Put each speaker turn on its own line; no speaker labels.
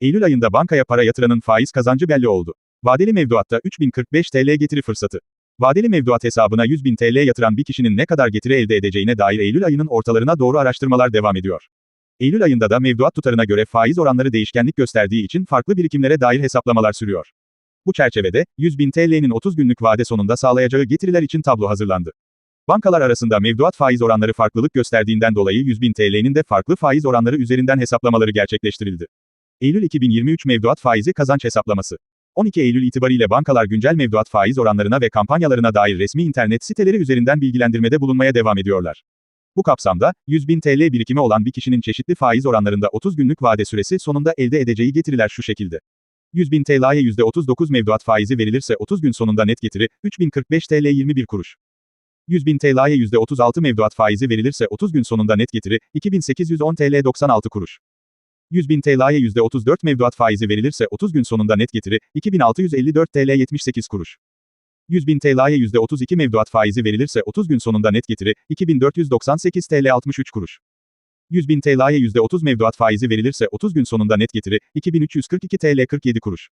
Eylül ayında bankaya para yatıranın faiz kazancı belli oldu. Vadeli mevduatta 3045 TL getiri fırsatı. Vadeli mevduat hesabına 100.000 TL yatıran bir kişinin ne kadar getiri elde edeceğine dair Eylül ayının ortalarına doğru araştırmalar devam ediyor. Eylül ayında da mevduat tutarına göre faiz oranları değişkenlik gösterdiği için farklı birikimlere dair hesaplamalar sürüyor. Bu çerçevede, 100.000 TL'nin 30 günlük vade sonunda sağlayacağı getiriler için tablo hazırlandı. Bankalar arasında mevduat faiz oranları farklılık gösterdiğinden dolayı 100.000 TL'nin de farklı faiz oranları üzerinden hesaplamaları gerçekleştirildi. Eylül 2023 mevduat faizi kazanç hesaplaması. 12 Eylül itibariyle bankalar güncel mevduat faiz oranlarına ve kampanyalarına dair resmi internet siteleri üzerinden bilgilendirmede bulunmaya devam ediyorlar. Bu kapsamda, 100.000 TL birikimi olan bir kişinin çeşitli faiz oranlarında 30 günlük vade süresi sonunda elde edeceği getiriler şu şekilde. 100.000 TL'ye %39 mevduat faizi verilirse 30 gün sonunda net getiri, 3045 TL 21 kuruş. 100.000 TL'ye %36 mevduat faizi verilirse 30 gün sonunda net getiri, 2810 TL 96 kuruş. 100.000 TL'ye %34 mevduat faizi verilirse 30 gün sonunda net getiri, 2654 TL 78 kuruş. 100.000 TL'ye %32 mevduat faizi verilirse 30 gün sonunda net getiri, 2498 TL 63 kuruş. 100.000 TL'ye %30 mevduat faizi verilirse 30 gün sonunda net getiri, 2342 TL 47 kuruş.